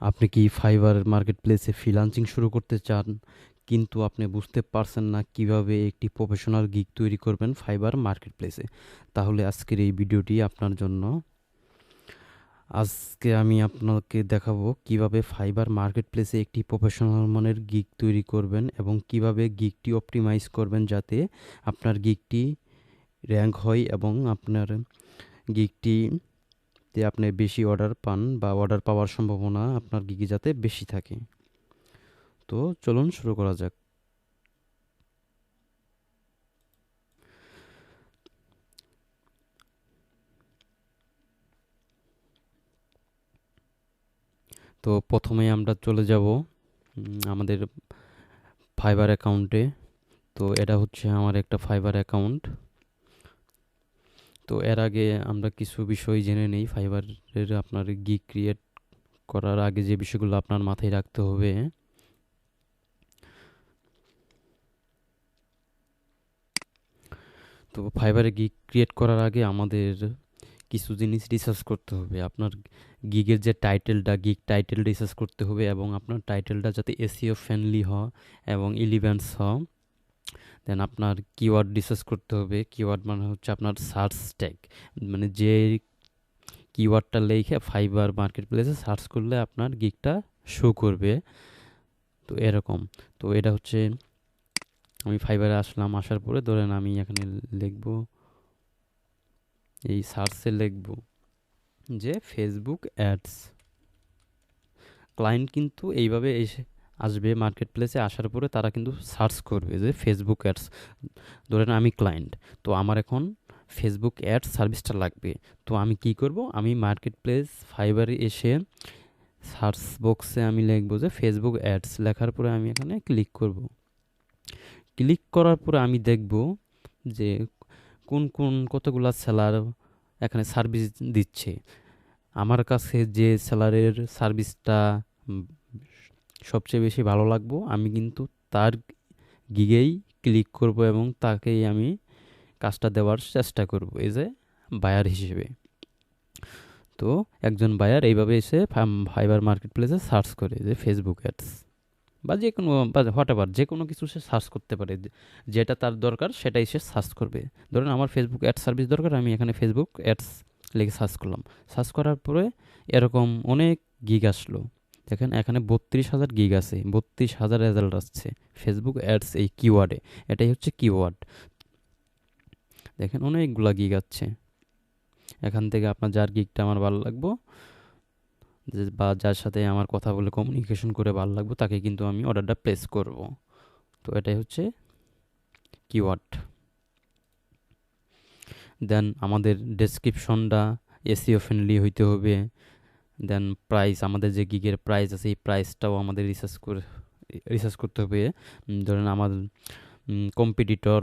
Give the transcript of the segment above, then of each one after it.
আপনি কি fibre market প্লেসে ফ্রিলান্সিং শুরু করতে চান? কিন্তু আপনি বুঝতে পারছেন না কীভাবে একটি প্রফেশনাল গিগ তৈরি করবেন ফাইবার মার্কেট প্লেসে তাহলে আজকের এই ভিডিওটি আপনার জন্য। আজকে আমি আপনাকে দেখাবো কীভাবে ফাইবার মার্কেট প্লেসে একটি প্রফেশনাল মানের গিগ তৈরি করবেন এবং কীভাবে গিগটি অপটিমাইজ করবেন যাতে আপনার গিগটি র্যাঙ্ক হয় এবং আপনার গিগটি তে আপনি বেশি অর্ডার পান বা অর্ডার পাওয়ার সম্ভাবনা আপনার গিগে যাতে বেশি থাকে। তো চলুন শুরু করা যাক। তো প্রথমে আমরা চলে যাব আমাদের ফাইবার অ্যাকাউন্টে। তো এটা হচ্ছে আমার একটা ফাইবার অ্যাকাউন্ট। তো এর আগে আমরা কিছু বিষয় জেনে নেই। ফাইবারের আপনার গিগ ক্রিয়েট করার আগে যে বিষয়গুলো আপনার মাথায় রাখতে হবে। তো ফাইবারে গিগ ক্রিয়েট করার আগে আমাদের কিছু জিনিস রিসার্চ করতে হবে। আপনার গিগের যে টাইটেলটা গিগ টাইটেল রিসার্চ করতে হবে এবং আপনার টাইটেলটা যাতে এসিও ফ্রেন্ডলি হয় এবং ইলিভেন্স হয়। দেন আপনার কিওয়ার্ড রিসার্চ করতে হবে। কিওয়ার্ড মানে হচ্ছে আপনার সার্চ ট্যাগ মানে যে কিওয়ার্ডটা লেখে ফাইবার মার্কেট প্লেসে সার্চ করলে আপনার গিকটা শো করবে। তো এরকম। তো এটা হচ্ছে আমি ফাইবারে আসলাম, আসার পরে ধরেন আমি এখানে লিখব, এই সার্চে লিখব যে ফেসবুক অ্যাডস ক্লায়েন্ট কিন্তু এইভাবে এসে আসবে মার্কেট প্লেসে আসার পরে তারা কিন্তু সার্চ করবে যে ফেসবুক অ্যাডস ধরেন আমি ক্লায়েন্ট তো আমার এখন ফেসবুক অ্যাডস সার্ভিসটা লাগবে। তো আমি কি করব? আমি মার্কেট প্লেস ফাইবারে এসে সার্চ বক্সে আমি লিখব যে ফেসবুক অ্যাডস লেখার পরে আমি এখানে ক্লিক করব। ক্লিক করার পরে আমি দেখব যে কোন কোন কতগুলা সেলার এখানে সার্ভিস দিচ্ছে। আমার কাছে যে সেলারের সার্ভিসটা সবচেয়ে বেশি ভালো লাগবো। আমি কিন্তু তার গিগেই ক্লিক করব এবং তাকেই আমি কাজটা দেওয়ার চেষ্টা করব এই যে বায়ার হিসেবে। তো একজন বায়ার এইভাবে এসে ফাইবার মার্কেট প্লেসে সার্চ করে যে ফেসবুক অ্যাডস বা যে কোনো বা হোয়াট এভার যে কোনো কিছু সে সার্চ করতে পারে। যেটা তার দরকার সেটাই সে সার্চ করবে। ধরুন আমার ফেসবুক অ্যাড সার্ভিস দরকার, আমি এখানে ফেসবুক অ্যাডস লিখে সার্চ করলাম। সার্চ করার পরে এরকম অনেক গিগ আসলো। দেখেন এখানে বত্রিশ হাজার গিগ আছে, বত্রিশ হাজার রেজাল্ট আসছে। ফেসবুক অ্যাডস এই কিওয়ার্ডে এটাই হচ্ছে কিওয়ার্ড দেখেন অনেকগুলা গিগ আছে এখান থেকে আপনার যার গিগটা আমার ভালো লাগবো বা যার সাথে আমার কথা বলে কমিউনিকেশন করে ভালো লাগবো, তাকে কিন্তু আমি অর্ডারটা প্লেস করব। তো এটাই হচ্ছে কিওয়ার্ড দেন আমাদের ডেসক্রিপশনটা এসিও ফ্রেন্ডলি হইতে হবে। দেন প্রাইস আমাদের যে গিগের প্রাইস আছে, এই প্রাইসটাও আমাদের রিসার্চ করে রিসার্চ করতে হবে। ধরেন আমার কম্পিটিটর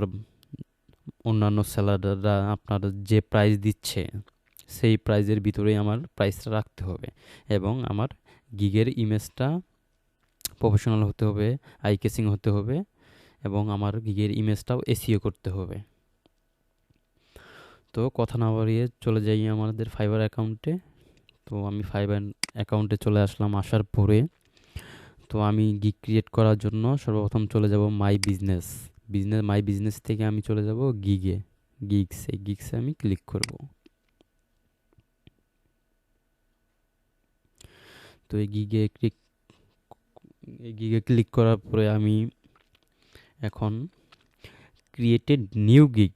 অন্যান্য সেলাররা আপনার যে প্রাইস দিচ্ছে, সেই প্রাইজের ভিতরেই আমার প্রাইসটা রাখতে হবে। এবং আমার গিগের ইমেজটা প্রফেশনাল হতে হবে আই কেসিং হতে হবে, এবং আমার গিগের ইমেজটাও এসিও করতে হবে। তো কথা না বাড়িয়ে চলে যাই আমাদের ফাইবার অ্যাকাউন্টে তো আমি ফাইবার অ্যাকাউন্টে চলে আসলাম আসার পরে। তো আমি গিগ ক্রিয়েট করার জন্য সর্বপ্রথম চলে যাব my business business my business থেকে আমি চলে যাব গিগে গিগস এই গিগসে আমি ক্লিক করব। তো এই গিগে ক্লিক এই গিগে ক্লিক করার পরে আমি এখন ক্রিয়েটেড নিউ গিগ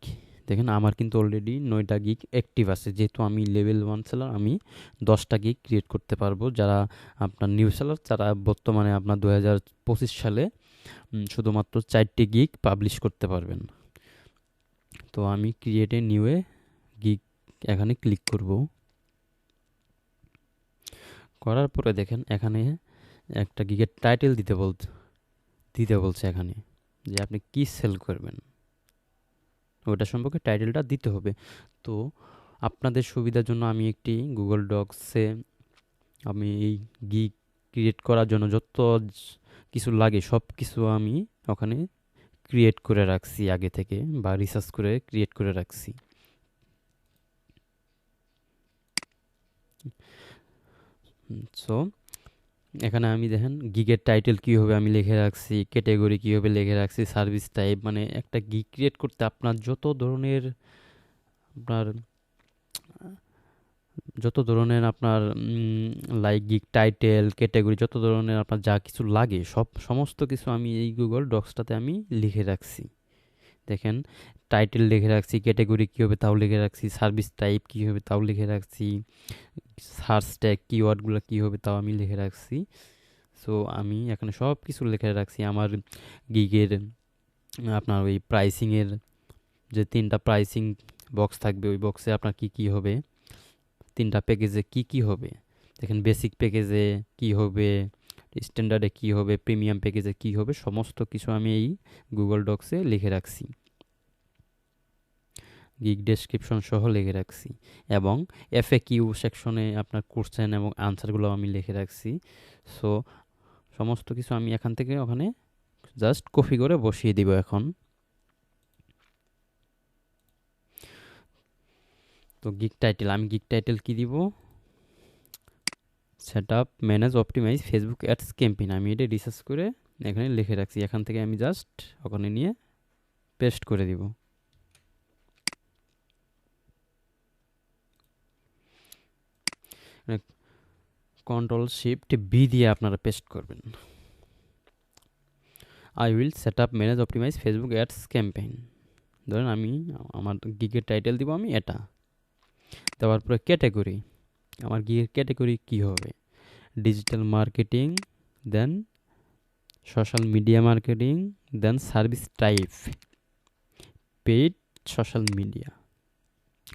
দেখেন আমার কিন্তু অলরেডি নয়টা গিক অ্যাক্টিভ আছে। যেহেতু আমি লেভেল ওয়ান সেলার আমি দশটা গিগ ক্রিয়েট করতে পারব। যারা আপনার নিউ সেলার যারা বর্তমানে আপনার দু হাজার পঁচিশ সালে শুধুমাত্র চারটি গিক পাবলিশ করতে পারবেন। তো আমি ক্রিয়েটে নিউয়ে গিক এখানে ক্লিক করব। করার পরে দেখেন এখানে একটা গিগের টাইটেল দিতে বল দিতে বলছে এখানে যে আপনি কি সেল করবেন। ওটা সম্পর্কে টাইটেলটা দিতে হবে। তো আপনাদের সুবিধার জন্য আমি একটি গুগল ডক্সে আমি এই গিগ ক্রিয়েট করার জন্য যত কিছু লাগে সব কিছু আমি ওখানে ক্রিয়েট করে রাখছি আগে থেকে বা রিসার্চ করে ক্রিয়েট করে রাখছি। সো এখানে আমি দেখেন গিগের টাইটেল কীভাবে আমি লিখে রাখছি ক্যাটেগরি কীভাবে লিখে রাখছি সার্ভিস টাইপ মানে একটা গিগ ক্রিয়েট করতে আপনার যত ধরনের আপনার, যত ধরনের আপনার লাইক গিগ টাইটেল ক্যাটেগরি যত ধরনের আপনার যা কিছু লাগে, সব, সমস্ত কিছু আমি এই গুগল ডক্সটাতে আমি লিখে রাখছি। দেখেন টাইটেল লিখে রাখছি ক্যাটাগরি কী হবে তাও লিখে রাখছি সার্ভিস টাইপ কী হবে তাও লিখে রাখছি সার্চ ট্যাগ কিওয়ার্ডগুলো কী হবে তাও আমি লিখে রাখছি। সো আমি এখানে সব কিছু লিখে রাখছি। আমার গিগের আপনার ওই প্রাইসিংয়ের যে তিনটা প্রাইসিং বক্স থাকবে, ওই বক্সে আপনার কি কি হবে, তিনটা প্যাকেজে কি কি হবে, দেখেন বেসিক প্যাকেজে কি হবে স্ট্যান্ডার্ডে কি হবে প্রিমিয়াম প্যাকেজে কি হবে, সমস্ত কিছু আমি এই গুগল ডক্সে লিখে রাখছি। গিগ ডেসক্রিপশন সহ লিখে রাখছি এবং এফএ কিউ সেকশনে আপনার কোশ্চেন এবং আনসারগুলো আমি লিখে রাখছি। সো, সমস্ত কিছু আমি এখান থেকে ওখানে জাস্ট কপি করে বসিয়ে দিব এখন। তো গিগ টাইটেল, আমি গিগ টাইটেল কি দিব? Set up manage, optimise, Facebook ads, campaign. আমি এটা রিসার্চ করে এখানে লিখে রাখছি। এখান থেকে আমি জাস্ট ওখানে নিয়ে পেস্ট করে দিব। কন্ট্রোল শিফট বি দিয়ে আপনারা পেস্ট করবেন। I will set up manage optimise Facebook ads campaign ধরেন আমি আমার গিগের টাইটেল দিব আমি এটা। দেওয়ার পরে ক্যাটাগরি আমার গিগের ক্যাটাগরি কী হবে? Digital marketing then social media marketing then service type paid social media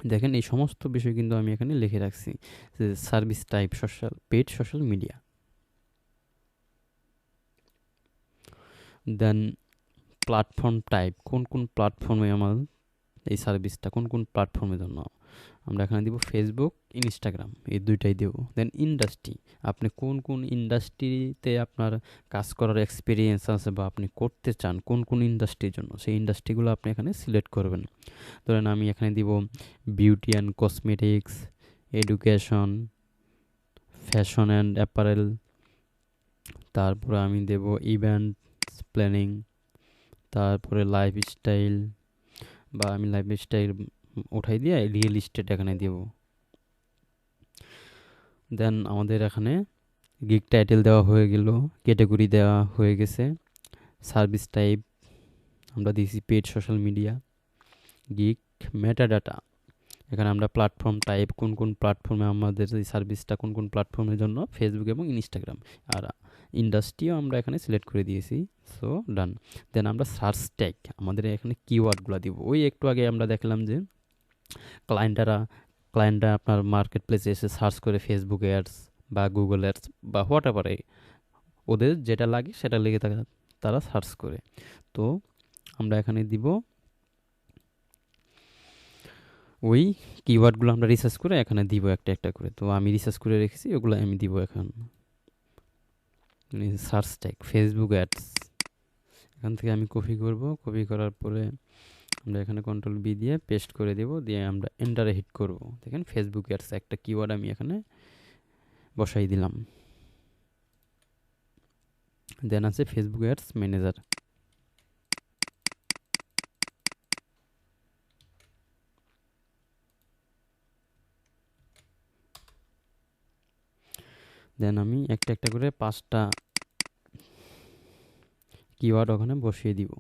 দেখেন এই সমস্ত বিষয় কিন্তু আমি এখানে লিখে রাখছি, যে service type social paid social media then platform type কোন কোন প্ল্যাটফর্মে আমার এই সার্ভিসটা কোন কোন প্ল্যাটফর্মের জন্য আমরা এখানে দিব ফেসবুক ইনস্টাগ্রাম এই দুইটাই দেব। দেন ইন্ডাস্ট্রি আপনি কোন কোন ইন্ডাস্ট্রিতে আপনার কাজ করার এক্সপিরিয়েন্স আছে বা আপনি করতে চান, কোন কোন ইন্ডাস্ট্রির জন্য, সেই ইন্ডাস্ট্রিগুলো আপনি এখানে সিলেক্ট করবেন। ধরেন আমি এখানে দিব beauty and cosmetics education fashion and apparel তারপরে আমি দেব ইভেন্ট প্ল্যানিং তারপরে লাইফস্টাইল বা আমি লাইফস্টাইল উঠাই দিয়ে রিয়েল ইস্টেট এখানে দেব। দেন আমাদের এখানে গিগ টাইটেল দেওয়া হয়ে গেল ক্যাটাগরি দেওয়া হয়ে গেছে সার্ভিস টাইপ আমরা দিয়েছি paid social media gig metadata এখানে আমরা প্ল্যাটফর্ম টাইপ কোন কোন প্ল্যাটফর্মে আমাদের এই সার্ভিসটা কোন কোন প্ল্যাটফর্মের জন্য ফেসবুক এবং ইনস্টাগ্রাম আর ইন্ডাস্ট্রিও আমরা এখানে সিলেক্ট করে দিয়েছি সো ডান দেন আমরা সার্চ ট্যাগ আমাদের এখানে কিওয়ার্ডগুলো দিব। ওই একটু আগে আমরা দেখলাম যে ক্লায়েন্টরা ক্লায়েন্টরা আপনার মার্কেট প্লেসে এসে সার্চ করে ফেসবুক অ্যাডস বা গুগল অ্যাডস বা হোয়াট এভার ওদের যেটা লাগে সেটা লেগে থাকে তারা সার্চ করে। তো আমরা এখানে দিব ওই কিওয়ার্ডগুলো আমরা রিসার্চ করে এখানে দিব একটা একটা করে। তো আমি রিসার্চ করে রেখেছি, ওগুলো আমি দিব এখন। সার্চ ট্যাগ ফেসবুক অ্যাডস এখান থেকে আমি কপি করব কপি করার পরে আমরা এখানে কন্ট্রোল বি দিয়ে পেস্ট করে দেব, দিয়ে আমরা এন্টারে হিট করব। দেখেন ফেসবুক অ্যাডস একটা কিওয়ার্ড আমি এখানে বসাই দিলাম। দেন আছে ফেসবুক অ্যাডস ম্যানেজার দেন আমি একটা একটা করে পাঁচটা কিওয়ার্ড ওখানে বসিয়ে দিব।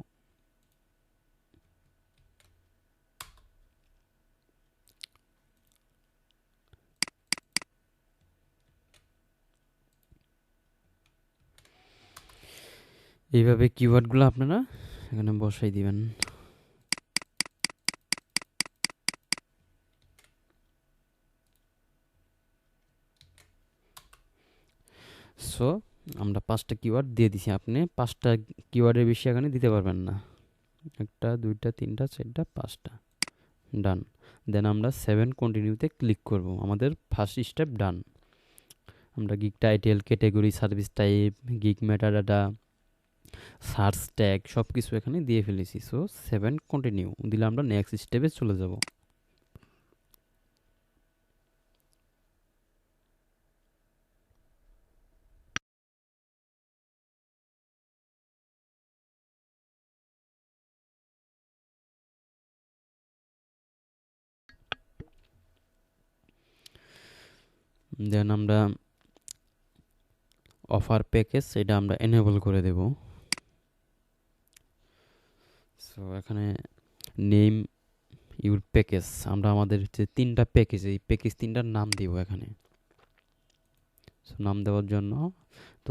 এইভাবে কিওয়ার্ডগুলো আপনারা এখানে বসাই দিবেন। সো আমরা পাঁচটা কিওয়ার্ড দিয়ে দিছি। আপনি পাঁচটা কিওয়ার্ডের বেশি এখানে দিতে পারবেন না। একটা, দুইটা, তিনটা, চারটা, পাঁচটা। ডান দেন আমরা সেভেন কন্টিনিউতে ক্লিক করব। আমাদের ফার্স্ট স্টেপ ডান আমরা gig title category service type gig metadata search tag সব কিছু এখানে দিয়ে ফেলেছি। সো, সেভেন কন্টিনিউ দিলে আমরা নেক্সট স্টেপে চলে যাব। দেন আমরা অফার প্যাকেজ এটা আমরা এনেবল করে দেবো। সো এখানে নেম ইউর প্যাকেজ আমরা আমাদের হচ্ছে তিনটা প্যাকেজ এই প্যাকেজ তিনটার নাম দিব এখানে। সো নাম দেওয়ার জন্য। তো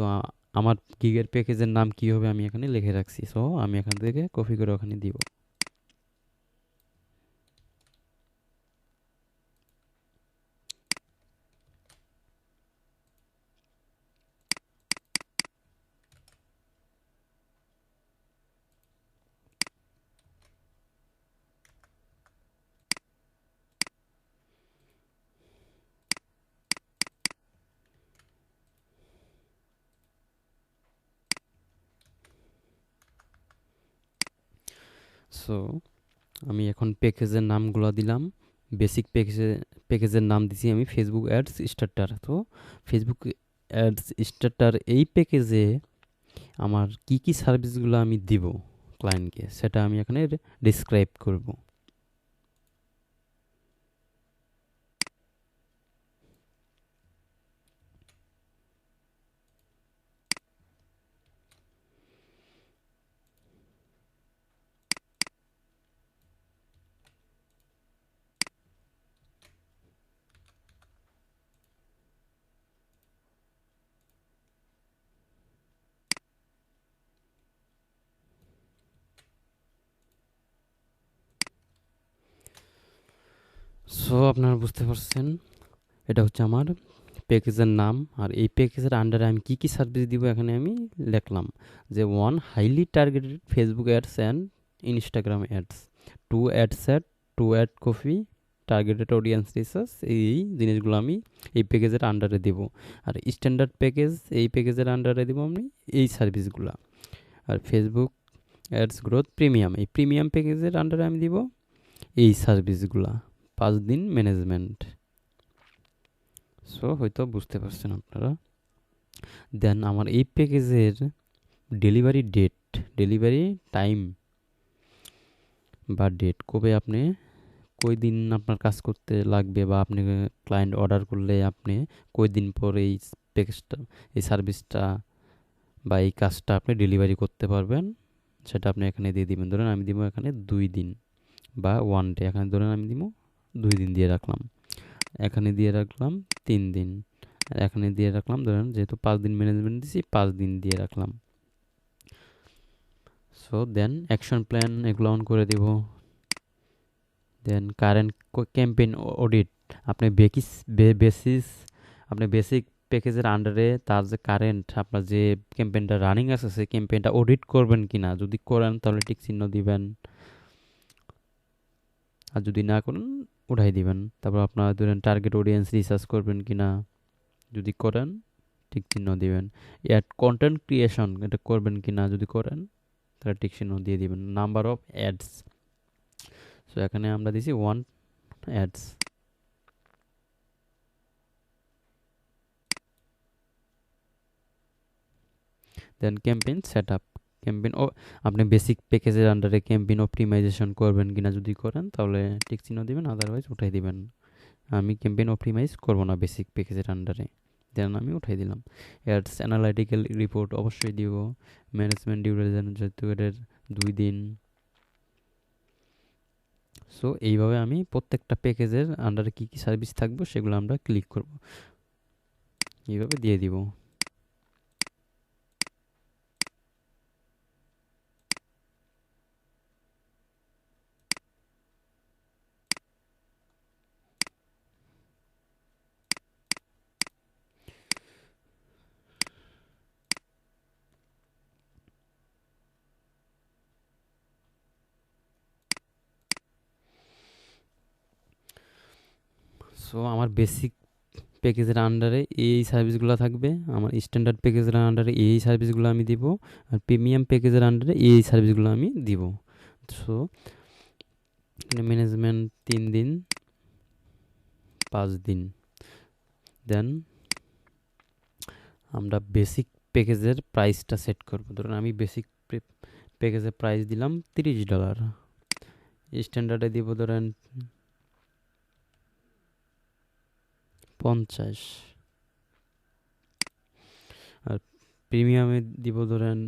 আমার গিগের প্যাকেজের নাম কি হবে আমি এখানে লিখে রাখছি। সো আমি এখান থেকে কপি করে ওখানে দিব। সো আমি এখন প্যাকেজের নামগুলো দিলাম। বেসিক প্যাকেজে, প্যাকেজের নাম দিছি আমি ফেসবুক অ্যাডস স্টার্টার তো ফেসবুক অ্যাডস স্টার্টার এই প্যাকেজে আমার কি কি সার্ভিসগুলো আমি দিব ক্লায়েন্টকে সেটা আমি এখানে ডিসক্রাইব করব। সো আপনারা বুঝতে পারছেন, এটা হচ্ছে আমার প্যাকেজের নাম। আর এই প্যাকেজের আন্ডারে আমি কী কী সার্ভিস দিব এখানে আমি লিখলাম যে one highly targeted Facebook ads and Instagram ads two ad set two ad copy targeted audience research এই জিনিসগুলো আমি এই প্যাকেজের আন্ডারে দেব। আর স্ট্যান্ডার্ড প্যাকেজ এই প্যাকেজের আন্ডারে দেবো আমি এই সার্ভিসগুলো আর ফেসবুক অ্যাডস গ্রোথ প্রিমিয়াম এই প্রিমিয়াম প্যাকেজের আন্ডারে আমি দিব এই সার্ভিসগুলা পাঁচ দিন ম্যানেজমেন্ট সো হয়তো বুঝতে পারছেন আপনারা। দেন আমার এই প্যাকেজের ডেলিভারি ডেট ডেলিভারি টাইম বা ডেট কবে আপনি কই দিন আপনার কাজ করতে লাগবে বা আপনি ক্লায়েন্ট অর্ডার করলে আপনি কই দিন পর এই প্যাকেজটা এই সার্ভিসটা বা এই কাজটা আপনি ডেলিভারি করতে পারবেন? সেটা আপনি এখানে দিয়ে দিবেন। ধরেন আমি দিব এখানে দুই দিন বা ওয়ান ডে এখানে ধরেন আমি দিব দুই দিন দিয়ে রাখলাম। এখানে দিয়ে রাখলাম তিন দিন। আর এখানে দিয়ে রাখলাম, ধরেন যেহেতু পাঁচ দিন ম্যানেজমেন্ট দিছি, পাঁচ দিন দিয়ে রাখলাম। সো দেন অ্যাকশন প্ল্যান এগুলো অন করে দিব। দেন কারেন্ট ক্যাম্পেইন অডিট আপনি বেকিস বেসিস আপনি বেসিক প্যাকেজের আন্ডারে তার যে কারেন্ট আপনার যে ক্যাম্পেইনটা রানিং আছে, সেই ক্যাম্পেইনটা অডিট করবেন কি না যদি করেন তাহলে টিক চিহ্ন দিবেন। আর যদি না করেন উঠাই দিবেন। তারপর আপনার ধরেন টার্গেট অডিয়েন্স রিসার্চ করবেন কি না যদি করেন, ঠিক চিহ্ন দিবেন। অ্যাড কন্টেন্ট ক্রিয়েশন এটা করবেন কি না যদি করেন, তাহলে ঠিক চিহ্ন দিয়ে দিবেন। নাম্বার অফ অ্যাডস সো এখানে আমরা দিছি one ads then campaign set up campaign ও আপনি বেসিক প্যাকেজের আন্ডারে ক্যাম্পেইন অপটিমাইজেশন করবেন কিনা যদি করেন, তাহলে টিক চিহ্ন দিবেন আদারওয়াইজ উঠাই দিবেন। আমি ক্যাম্পেইন অপটিমাইজ করব না বেসিক প্যাকেজের আন্ডারে দেন আমি উঠাই দিলাম। অ্যাডস অ্যানালাইটিক্যাল রিপোর্ট অবশ্যই দিব। ম্যানেজমেন্ট ডিউরেশন যেহেতু এটার দুই দিন। সো এইভাবে আমি প্রত্যেকটা প্যাকেজের আন্ডারে কী কী সার্ভিস থাকবে সেগুলো আমরা ক্লিক করব। এইভাবে দিয়ে দিব। সো আমার বেসিক প্যাকেজের আন্ডারে এই সার্ভিসগুলো থাকবে। আমার স্ট্যান্ডার্ড প্যাকেজের আন্ডারে এই সার্ভিসগুলো আমি দিব। আর প্রিমিয়াম প্যাকেজের আন্ডারে এই সার্ভিসগুলো আমি দিব। সো ম্যানেজমেন্ট তিন দিন, পাঁচ দিন। দেন আমরা বেসিক প্যাকেজের প্রাইসটা সেট করব। ধরুন আমি বেসিক প্যাকেজের প্রাইস দিলাম তিরিশ ডলার স্ট্যান্ডার্ডে দিব ধরেন পঞ্চাশ। আর প্রিমিয়ামে দিব ধরেন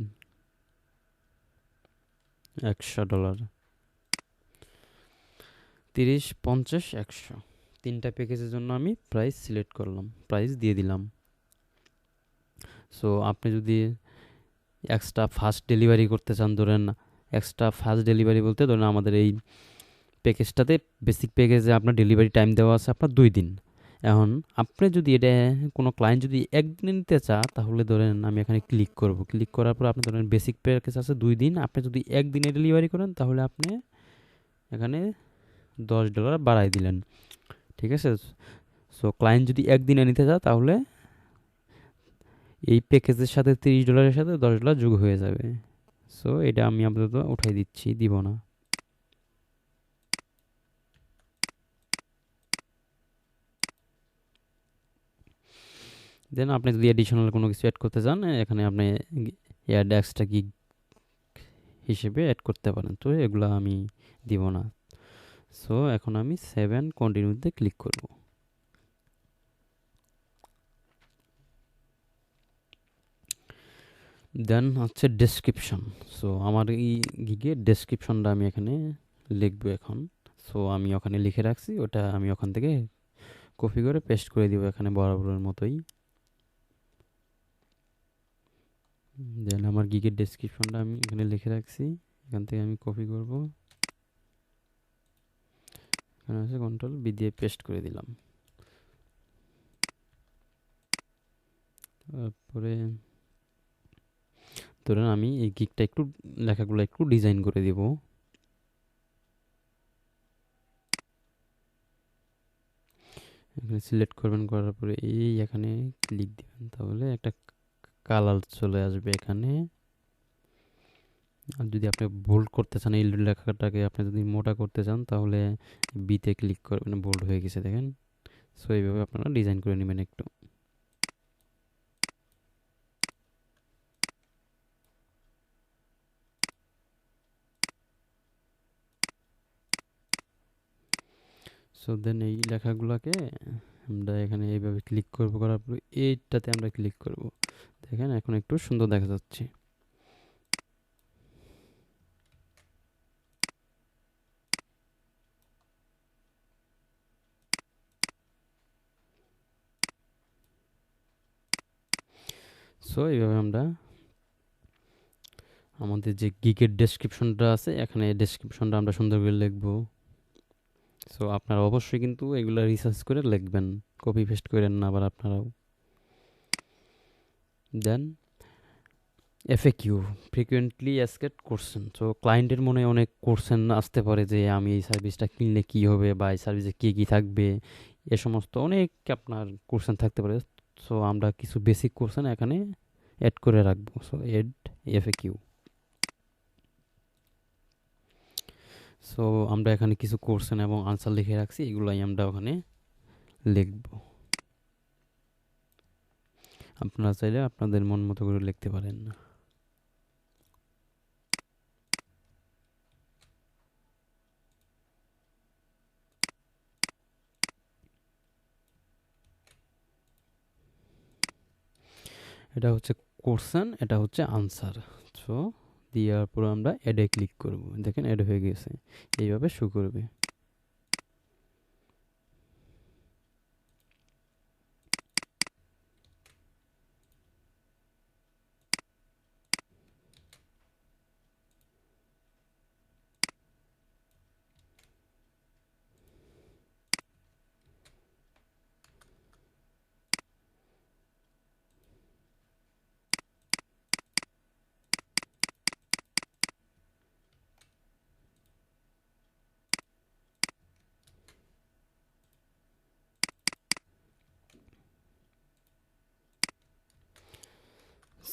একশো ডলার। তিরিশ, পঞ্চাশ, একশো। তিনটা প্যাকেজের জন্য আমি প্রাইস সিলেক্ট করলাম প্রাইস দিয়ে দিলাম। সো আপনি যদি এক্সট্রা ফাস্ট ডেলিভারি করতে চান, ধরেন এক্সট্রা ফাস্ট ডেলিভারি বলতে ধরেন আমাদের এই প্যাকেজটাতে বেসিক প্যাকেজে আপনার ডেলিভারি টাইম দেওয়া আছে আপনার দুই দিন। এখন আপনি যদি এটা কোনো ক্লায়েন্ট যদি একদিনে নিতে চা তাহলে ধরেন আমি এখানে ক্লিক করব। ক্লিক করার পর আপনি ধরেন বেসিক প্যাকেজ আছে দুই দিন। আপনি যদি একদিনে ডেলিভারি করেন, তাহলে আপনি এখানে দশ ডলার বাড়াই দিলেন। ঠিক আছে? সো ক্লায়েন্ট যদি একদিনে নিতে চায়, তাহলে এই প্যাকেজের সাথে তিরিশ ডলারের সাথে দশ ডলার যোগ হয়ে যাবে। সো এটা আমি আপাতত উঠাই দিচ্ছি, দিব না। দেন আপনি যদি অ্যাডিশনাল কোনো কিছু অ্যাড করতে চান এখানে আপনি অ্যাড এক্সট্রা গিগ হিসেবে অ্যাড করতে পারেন। তো এগুলো আমি দিব না। সো এখন আমি সেভেন কন্টিনিউতে ক্লিক করব। দেন হচ্ছে ডেসক্রিপশন সো আমার এই গিগে ডেসক্রিপশনটা আমি এখানে লিখব এখন। সো আমি ওখানে লিখে রাখছি। ওটা আমি ওখান থেকে কপি করে পেস্ট করে দিব এখানে বরাবরের মতোই। দেন আমার গিগের ডেসক্রিপশনটা আমি এখানে লিখে রাখছি। এখান থেকে আমি কপি করব। এখানে আছে কন্ট্রোল বি দিয়ে পেস্ট করে দিলাম। তারপরে ধরেন আমি এই গিকটা একটু, লেখাগুলো একটু ডিজাইন করে দিব। এখানে সিলেক্ট করবেন, করার পরে এই এখানে ক্লিক দিবেন। তাহলে একটা কালার চলে আসবে এখানে। আর যদি আপনি বোল্ড করতে চান, এই লেখাটাকে আপনি যদি মোটা করতে চান, তাহলে বিতে ক্লিক করবেন বোল্ড হয়ে গেছে, দেখেন। সো এইভাবে আপনারা ডিজাইন করে নেবেন একটু। সো দেন এই লেখাগুলোকে আমরা এখানে এইভাবে ক্লিক করব, করার পর এইটাতে আমরা ক্লিক করব। দেখেন এখন একটু সুন্দর দেখা যাচ্ছে। সো এইভাবে আমরা আমাদের যে গিকের ডেসক্রিপশনটা আছে, এখানে ডেসক্রিপশনটা আমরা সুন্দর করে লিখব। সো আপনারা অবশ্যই কিন্তু এগুলো রিসার্চ করে লিখবেন কপি পেস্ট করেন না আবার আপনারাও। Then F A Q frequently asked question so ক্লায়েন্টের মনে অনেক কোশ্চেন আসতে পারে যে, আমি এই সার্ভিসটা কিনলে কী হবে বা এই সার্ভিসে কী কী থাকবে? এ সমস্ত অনেক আপনার কোশ্চেন থাকতে পারে। সো আমরা কিছু বেসিক কোশ্চেন এখানে অ্যাড করে রাখব। সো এড এফএ সো আমরা এখানে কিছু কোশ্চেন এবং আনসার লিখে রাখছি, এগুলাই আমরা ওখানে লিখব। আপনারা চাইলে আপনাদের মন মতো করে লিখতে পারেন। না এটা হচ্ছে কোশ্চেন এটা হচ্ছে আনসার সো দেওয়ার পর আমরা অ্যাডে ক্লিক করব। দেখেন অ্যাড হয়ে গেছে। এইভাবে শো করবে।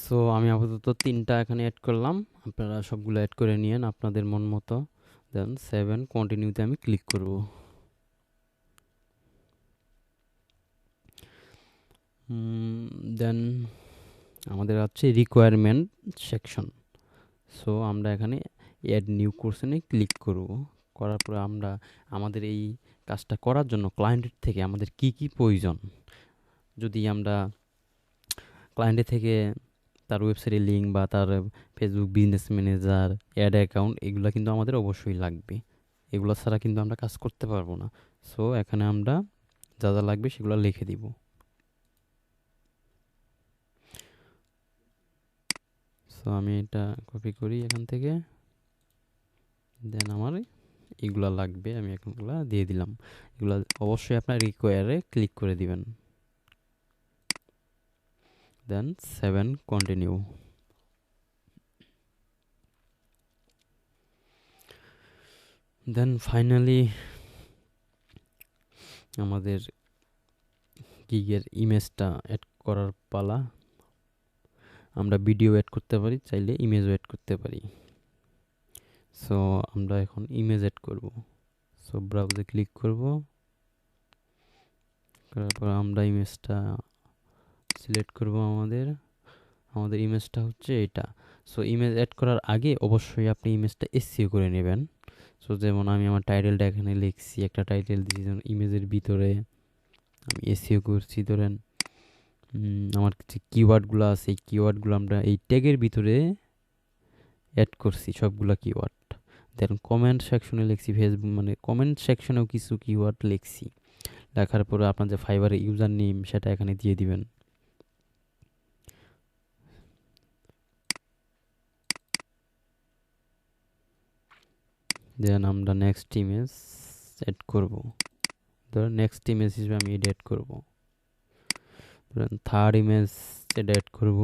সো আমি আপাতত তিনটা এখানে অ্যাড করলাম। আপনারা সবগুলো অ্যাড করে নিয়েন আপনাদের মন মতো। দেন সেভেন কন্টিনিউতে আমি ক্লিক করব। দেন আমাদের হচ্ছে রিকোয়ারমেন্ট সেকশন সো আমরা এখানে অ্যাড নিউ কোর্সনে ক্লিক করব। করার পরে আমরা আমাদের এই কাজটা করার জন্য ক্লায়েন্টের থেকে আমাদের কি কি প্রয়োজন? যদি আমরা ক্লায়েন্টের থেকে তার ওয়েবসাইটের লিঙ্ক বা তার Facebook business manager ad account এগুলো কিন্তু আমাদের অবশ্যই লাগবে। এগুলো ছাড়া কিন্তু আমরা কাজ করতে পারব না। সো এখানে আমরা যা যা লাগবে সেগুলো লিখে দিব। সো আমি এটা কপি করি এখান থেকে। দেন আমার এগুলা লাগবে, আমি এখনগুলা দিয়ে দিলাম। এগুলা অবশ্যই আপনার রিকোয়ারে ক্লিক করে দিবেন। Then save and continue then finally আমাদের গিগের ইমেজটা অ্যাড করার পালা। আমরা ভিডিও অ্যাড করতে পারি, চাইলে ইমেজও অ্যাড করতে পারি। সো আমরা এখন ইমেজ অ্যাড করব। সো ব্রাউজে ক্লিক করব। করার পর আমরা ইমেজটা সিলেক্ট করব আমাদের আমাদের ইমেজটা হচ্ছে এটা। সো ইমেজ অ্যাড করার আগে অবশ্যই আপনি ইমেজটা এসসিও করে নেবেন। সো যেমন আমি আমার টাইটেলটা এখানে লিখছি, একটা টাইটেল দিয়েছি যেমন ইমেজের ভিতরে আমি এসিও করছি, ধরেন আমার যে কিওয়ার্ডগুলো আছে, এই কিওয়ার্ডগুলো আমরা এই ট্যাগের ভিতরে অ্যাড করছি, সবগুলো কিওয়ার্ড দেন কমেন্ট সেকশনে লিখছি ফেসবুক মানে কমেন্ট সেকশনেও কিছু কিওয়ার্ড লিখছি। লেখার পরে আপনার যে ফাইবারের ইউজার নেম সেটা এখানে দিয়ে দিবেন। দেন আমরা নেক্সট ইমেজ এড করব। ধরুন নেক্সট ইমেজ হিসেবে আমি এড করব। ধরেন থার্ড ইমেজ এটা অ্যাড করব।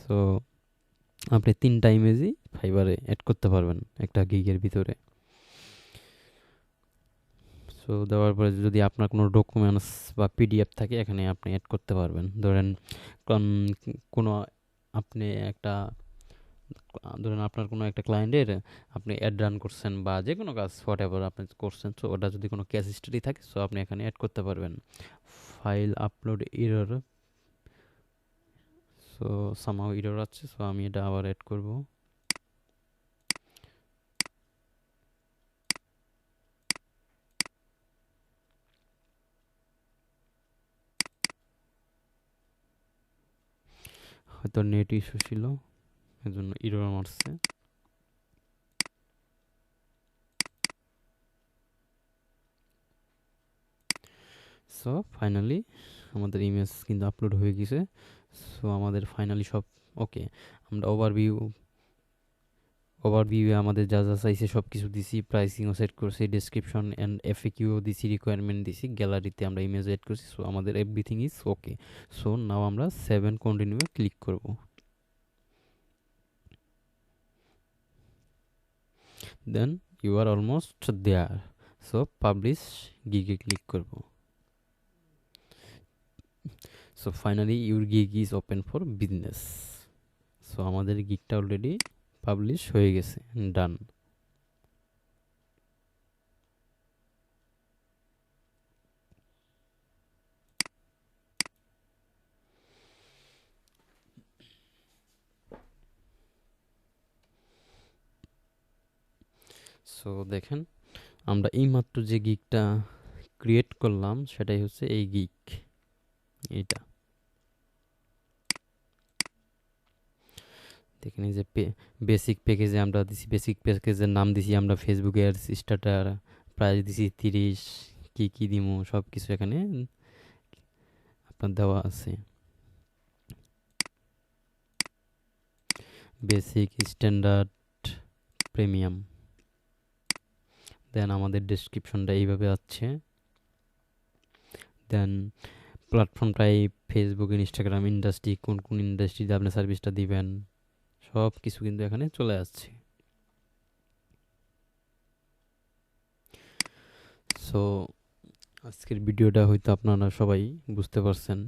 সো আপনি তিনটা ইমেজই ফাইবারে অ্যাড করতে পারবেন একটা গিগের ভিতরে। সো দেওয়ার পরে যদি আপনার কোনো ডকুমেন্টস বা পিডিএফ থাকে, এখানে আপনি অ্যাড করতে পারবেন। ধরেন কোনো আপনি একটা ধরেন আপনার কোনো একটা ক্লায়েন্টের আপনি অ্যাড রান করছেন বা যে কোনো কাজ হোয়াট এভার আপনি করছেন সো ওটা যদি কোনো ক্যাশ হিস্ট্রি থাকে সো আপনি এখানে অ্যাড করতে পারবেন। ফাইল আপলোড এরর সো সামাও এরর আছে সো আমি এটা আবার অ্যাড করব। হয়তো নেট ইস্যু ছিল। এজন্য ইরর মারছে। সো ফাইনালি আমাদের ইমেজ কিন্তু আপলোড হয়ে গেছে। সো আমাদের ফাইনালি সব ওকে আমরা ওভারভিউ ওভারভিউ আমাদের যা যা চাইছে সব কিছু দিছি প্রাইসিংও সেট করছি ডিসক্রিপশন অ্যান্ড এফএকিউও দিছি রিকোয়ারমেন্ট দিছি গ্যালারিতে আমরা ইমেজ এড করছি। সো আমাদের everything is okay so now আমরা সেভেন কন্টিনিউ ক্লিক করব। Then you are almost there so publish গিগে click করব। So finally your gig is open for business so আমাদের গিগটা অলরেডি পাবলিশ হয়ে গেছে ডান সো দেখেন, আমরা এইমাত্র যে গিকটা ক্রিয়েট করলাম, সেটাই হচ্ছে এই গিক এইটা। দেখেন এই যে বেসিক প্যাকেজে আমরা দিছি বেসিক প্যাকেজের নাম দিছি আমরা ফেসবুকে স্টার্টার প্রাইস দিছি তিরিশ, কী কী দিমো সব কিছু এখানে আপনার দেওয়া আছে। বেসিক স্ট্যান্ডার্ড প্রিমিয়াম দেন আমাদের ডিসক্রিপশনটা এইভাবে আছে। Then platform type Facebook Instagram industry কোন কোন ইন্ডাস্ট্রিতে আপনি সার্ভিসটা দিবেন সব কিছু কিন্তু এখানে চলে আসছে। সো আজকের ভিডিওটা হয়তো আপনারা সবাই বুঝতে পারছেন,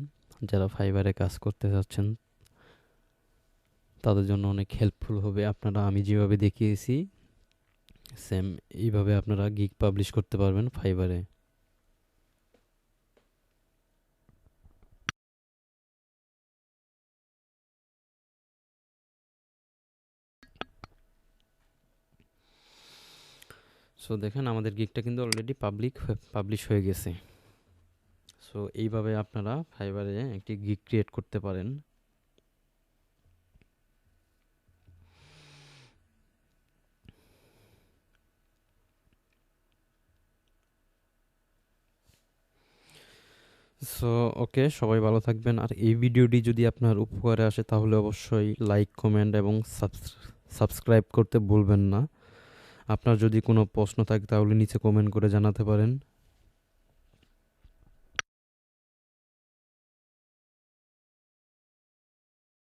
যারা ফাইবারে কাজ করতে চাচ্ছেন, তাদের জন্য অনেক হেল্পফুল হবে। আপনারা আমি যেভাবে দেখিয়েছি সেম এইভাবে আপনারা গিগ পাবলিশ করতে পারবেন ফাইবারে সো দেখেন আমাদের গিগটা কিন্তু অলরেডি পাবলিক পাবলিশ হয়ে গেছে। সো এইভাবে আপনারা ফাইবারে একটি গিগ ক্রিয়েট করতে পারেন। সো ওকে সবাই ভালো থাকবেন। আর এই ভিডিওটি যদি আপনার উপকারে আসে, তাহলে অবশ্যই লাইক কমেন্ট এবং সাবস্ক্রাইব করতে ভুলবেন না। আপনার যদি কোনো প্রশ্ন থাকে, তাহলে নিচে কমেন্ট করে জানাতে পারেন।